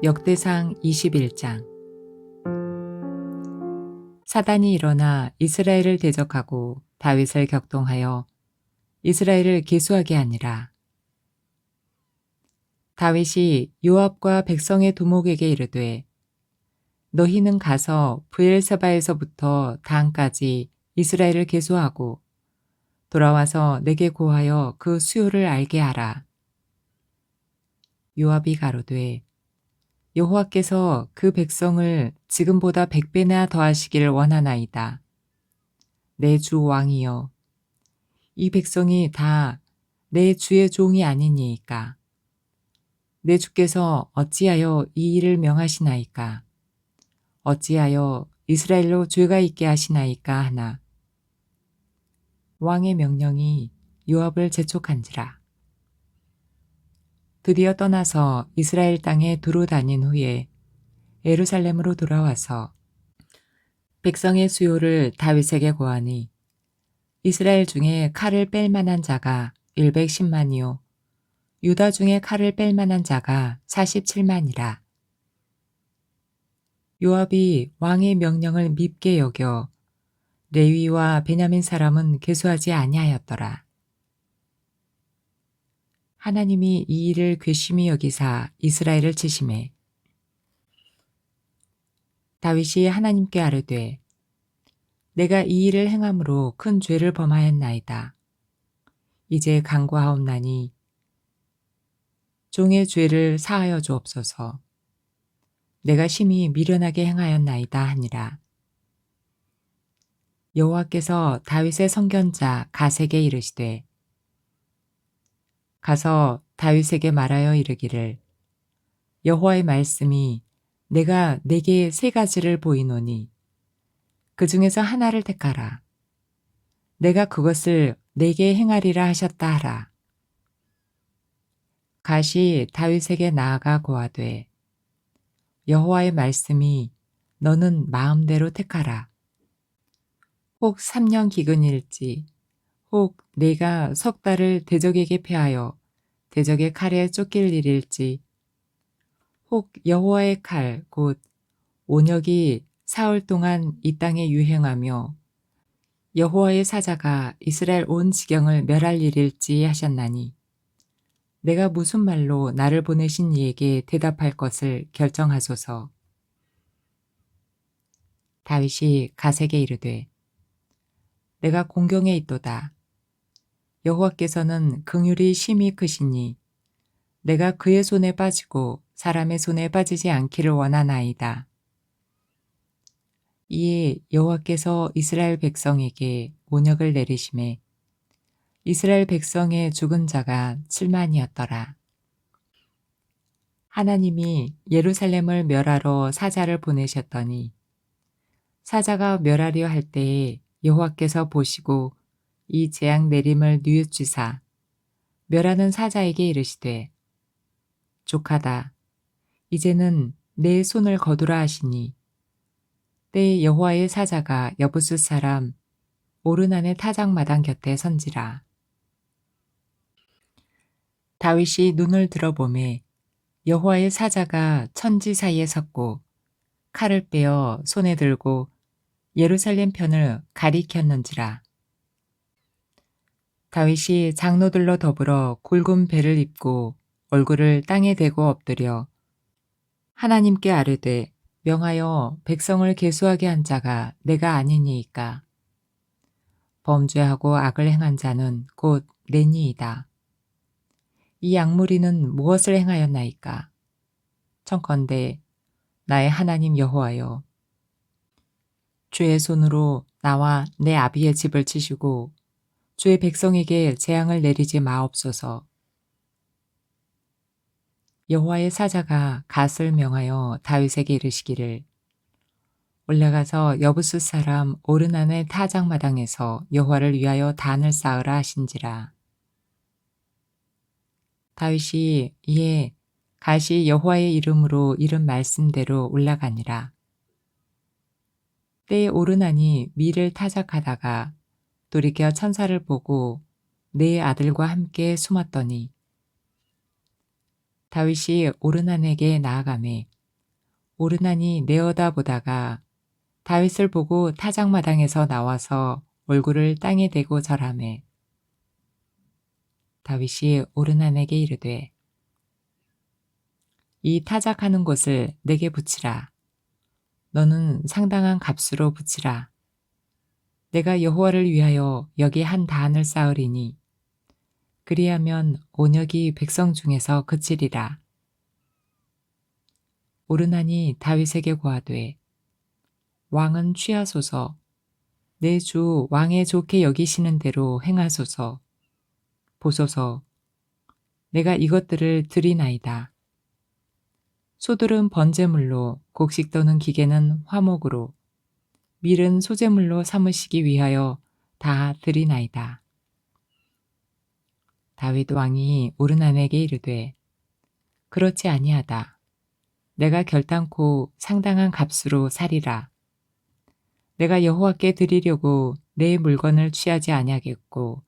역대상 21장 사단이 일어나 이스라엘을 대적하고 다윗을 격동하여 이스라엘을 계수하게 하니라. 다윗이 요압과 백성의 두목에게 이르되 너희는 가서 브엘세바에서부터 단까지 이스라엘을 계수하고 돌아와서 내게 고하여 그 수요를 알게 하라. 요압이 가로되 여호와께서 그 백성을 지금보다 백배나 더하시기를 원하나이다. 내 주 왕이여 이 백성이 다 내 주의 종이 아니니이까. 내 주께서 어찌하여 이 일을 명하시나이까? 어찌하여 이스라엘로 죄가 있게 하시나이까 하나? 왕의 명령이 요압을 재촉한지라 드디어 떠나서 이스라엘 땅에 두루 다닌 후에 에루살렘으로 돌아와서 백성의 수요를 다윗에게 고하니 이스라엘 중에 칼을 뺄 만한 자가 110만이요 유다 중에 칼을 뺄 만한 자가 47만이라 요압이 왕의 명령을 밉게 여겨 레위와 베냐민 사람은 계수하지 아니하였더라. 하나님이 이 일을 괘씸히 여기사 이스라엘을 치심해 다윗이 하나님께 아뢰되 내가 이 일을 행함으로 큰 죄를 범하였나이다. 이제 간구하옵나니 종의 죄를 사하여 주옵소서. 내가 심히 미련하게 행하였나이다 하니라. 여호와께서 다윗의 성견자 가세게 이르시되 가서 다윗에게 말하여 이르기를 여호와의 말씀이 내가 내게 세 가지를 보이노니 그 중에서 하나를 택하라. 내가 그것을 내게 행하리라 하셨다 하라. 가시 다윗에게 나아가 고하되 여호와의 말씀이 너는 마음대로 택하라. 혹 3년 기근일지 혹 내가 석 달을 대적에게 패하여 대적의 칼에 쫓길 일일지 혹 여호와의 칼 곧 온역이 사흘 동안 이 땅에 유행하며 여호와의 사자가 이스라엘 온 지경을 멸할 일일지 하셨나니 내가 무슨 말로 나를 보내신 이에게 대답할 것을 결정하소서. 다윗이 가세게 이르되 내가 공경에 있도다. 여호와께서는 긍휼이 심히 크시니 내가 그의 손에 빠지고 사람의 손에 빠지지 않기를 원하나이다. 이에 여호와께서 이스라엘 백성에게 온역을 내리심에 이스라엘 백성의 죽은 자가 7만이었더라. 하나님이 예루살렘을 멸하러 사자를 보내셨더니 사자가 멸하려 할 때에 여호와께서 보시고 이 재앙 내림을 뉘우치사 멸하는 사자에게 이르시되 족하다 이제는 내 손을 거두라 하시니 때에 여호와의 사자가 여부스 사람 오르난의 타작마당 곁에 선지라. 다윗이 눈을 들어보매 여호와의 사자가 천지 사이에 섰고 칼을 빼어 손에 들고 예루살렘 편을 가리켰는지라 다윗이 장로들로 더불어 굵은 배를 입고 얼굴을 땅에 대고 엎드려 하나님께 아뢰되 명하여 백성을 계수하게 한 자가 내가 아니니이까. 범죄하고 악을 행한 자는 곧 내니이다. 이 악무리는 무엇을 행하였나이까? 청컨대 나의 하나님 여호와여 주의 손으로 나와 내 아비의 집을 치시고 주의 백성에게 재앙을 내리지 마옵소서. 여호와의 사자가 갓을 명하여 다윗에게 이르시기를 올라가서 여부스 사람 오르난의 타작마당에서 여호와를 위하여 단을 쌓으라 하신지라. 다윗이 이에 가시 여호와의 이름으로 이른 말씀대로 올라가니라. 때에 오르난이 밀을 타작하다가 돌이켜 천사를 보고 네 아들과 함께 숨었더니 다윗이 오르난에게 나아가매 오르난이 내어다 보다가 다윗을 보고 타작마당에서 나와서 얼굴을 땅에 대고 절하매 다윗이 오르난에게 이르되 이 타작하는 곳을 내게 붙이라. 너는 상당한 값으로 붙이라 내가 여호와를 위하여 여기 한 단을 쌓으리니 그리하면 온역이 백성 중에서 그치리라. 오르나니 다윗에게 고하되 왕은 취하소서 내 주 왕의 좋게 여기시는 대로 행하소서 보소서 내가 이것들을 드리나이다. 소들은 번제물로 곡식 떠는 기계는 화목으로 밀은 소재물로 삼으시기 위하여 다 드리나이다. 다윗 왕이 오르난에게 이르되 그렇지 아니하다. 내가 결단코 상당한 값으로 살이라. 내가 여호와께 드리려고 내 물건을 취하지 아니하겠고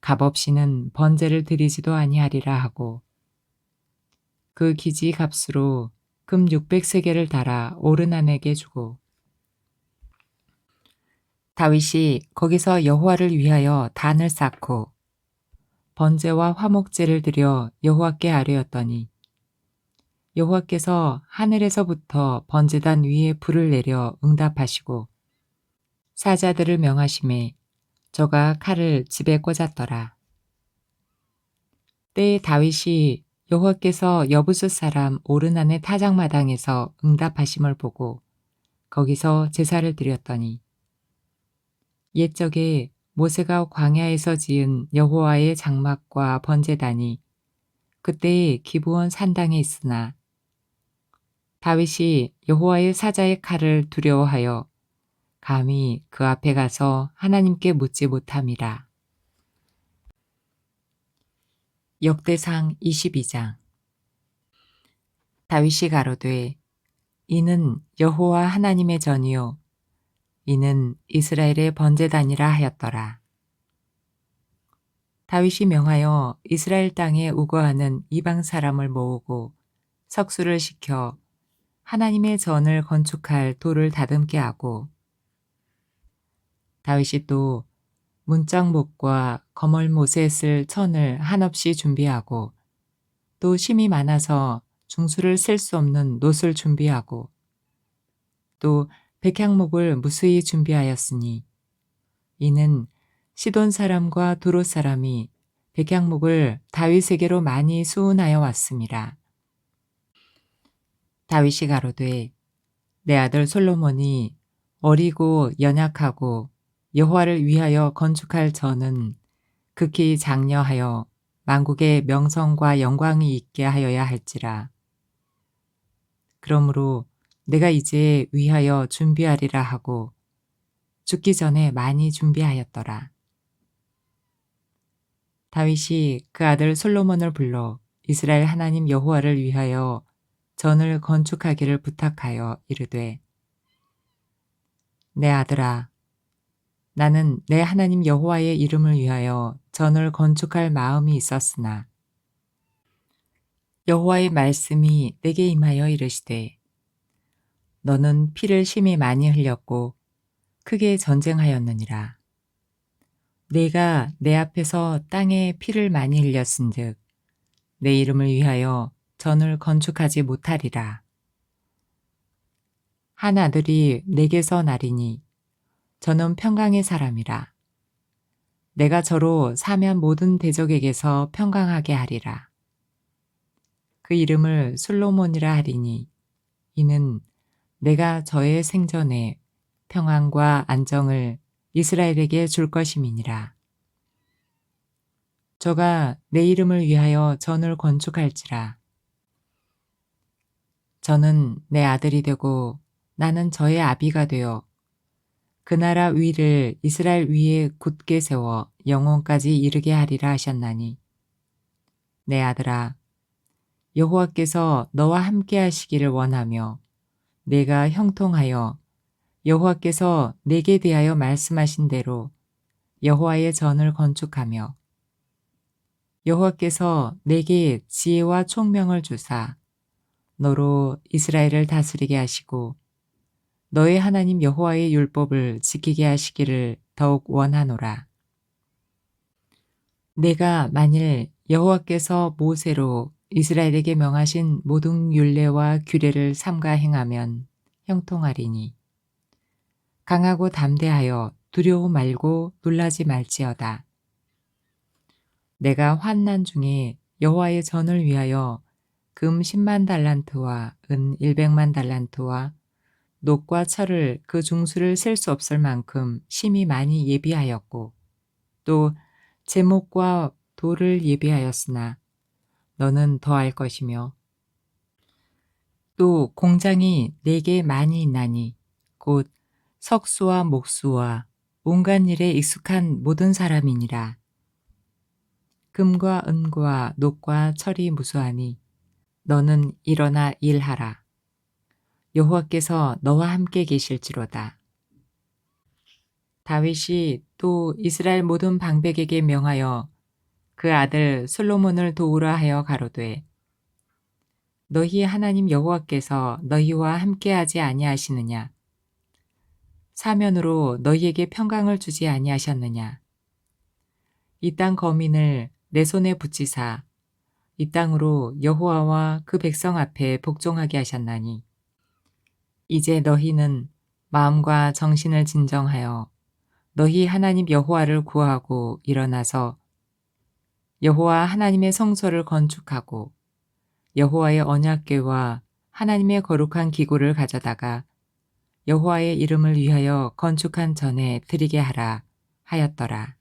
값없이는 번제를 드리지도 아니하리라 하고 그 기지 값으로 금 600세겔을 달아 오르난에게 주고 다윗이 거기서 여호와를 위하여 단을 쌓고 번제와 화목제를 드려 여호와께 아뢰었더니 여호와께서 하늘에서부터 번제단 위에 불을 내려 응답하시고 사자들을 명하심에 저가 칼을 집에 꽂았더라. 때에 다윗이 여호와께서 여부스 사람 오르난의 타작마당에서 응답하심을 보고 거기서 제사를 드렸더니 옛적에 모세가 광야에서 지은 여호와의 장막과 번제단이 그때의 기브온 산당에 있으나 다윗이 여호와의 사자의 칼을 두려워하여 감히 그 앞에 가서 하나님께 묻지 못함이라. 역대상 22장 다윗이 가로되 이는 여호와 하나님의 전이요 이는 이스라엘의 번제단이라 하였더라. 다윗이 명하여 이스라엘 땅에 우거하는 이방 사람을 모으고 석수를 시켜 하나님의 전을 건축할 돌을 다듬게 하고 다윗이 또 문짝목과 거멀못에 쓸 천을 한없이 준비하고 또 심이 많아서 중수를 쓸 수 없는 놋을 준비하고 또 백향목을 무수히 준비하였으니 이는 시돈 사람과 두롯 사람이 백향목을 다윗에게로 많이 수운하여 왔습니다. 다윗이 가로되 내 아들 솔로몬이 어리고 연약하고 여호와를 위하여 건축할 전은 극히 장려하여 만국의 명성과 영광이 있게 하여야 할지라. 그러므로 내가 이제 위하여 준비하리라 하고 죽기 전에 많이 준비하였더라. 다윗이 그 아들 솔로몬을 불러 이스라엘 하나님 여호와를 위하여 전을 건축하기를 부탁하여 이르되 내 아들아 나는 내 하나님 여호와의 이름을 위하여 전을 건축할 마음이 있었으나 여호와의 말씀이 내게 임하여 이르시되 너는 피를 심히 많이 흘렸고 크게 전쟁하였느니라. 내가 내 앞에서 땅에 피를 많이 흘렸은 즉 내 이름을 위하여 전을 건축하지 못하리라. 한 아들이 내게서 나리니 저는 평강의 사람이라. 내가 저로 사면 모든 대적에게서 평강하게 하리라. 그 이름을 솔로몬이라 하리니 이는 내가 저의 생전에 평안과 안정을 이스라엘에게 줄 것임이니라. 저가 내 이름을 위하여 전을 건축할지라. 저는 내 아들이 되고 나는 저의 아비가 되어 그 나라 위를 이스라엘 위에 굳게 세워 영원까지 이르게 하리라 하셨나니 내 아들아 여호와께서 너와 함께 하시기를 원하며 내가 형통하여 여호와께서 내게 대하여 말씀하신 대로 여호와의 전을 건축하며 여호와께서 내게 지혜와 총명을 주사 너로 이스라엘을 다스리게 하시고 너의 하나님 여호와의 율법을 지키게 하시기를 더욱 원하노라. 내가 만일 여호와께서 모세로 이스라엘에게 명하신 모든 율례와 규례를 삼가 행하면 형통하리니 강하고 담대하여 두려워 말고 놀라지 말지어다. 내가 환난 중에 여호와의 전을 위하여 금 10만 달란트와 은 100만 달란트와 녹과 철을 그 중수를 셀 수 없을 만큼 심히 많이 예비하였고 또 제목과 돌을 예비하였으나 너는 더할 것이며 또 공장이 내게 많이 있나니 곧 석수와 목수와 온갖 일에 익숙한 모든 사람이니라. 금과 은과 녹과 철이 무수하니 너는 일어나 일하라. 여호와께서 너와 함께 계실지로다. 다윗이 또 이스라엘 모든 방백에게 명하여 그 아들 솔로몬을 도우라 하여 가로되 너희 하나님 여호와께서 너희와 함께하지 아니하시느냐? 사면으로 너희에게 평강을 주지 아니하셨느냐? 이 땅 거민을 내 손에 붙이사 이 땅으로 여호와와 그 백성 앞에 복종하게 하셨나니 이제 너희는 마음과 정신을 진정하여 너희 하나님 여호와를 구하고 일어나서 여호와 하나님의 성소를 건축하고 여호와의 언약궤와 하나님의 거룩한 기구를 가져다가 여호와의 이름을 위하여 건축한 전에 드리게 하라 하였더라.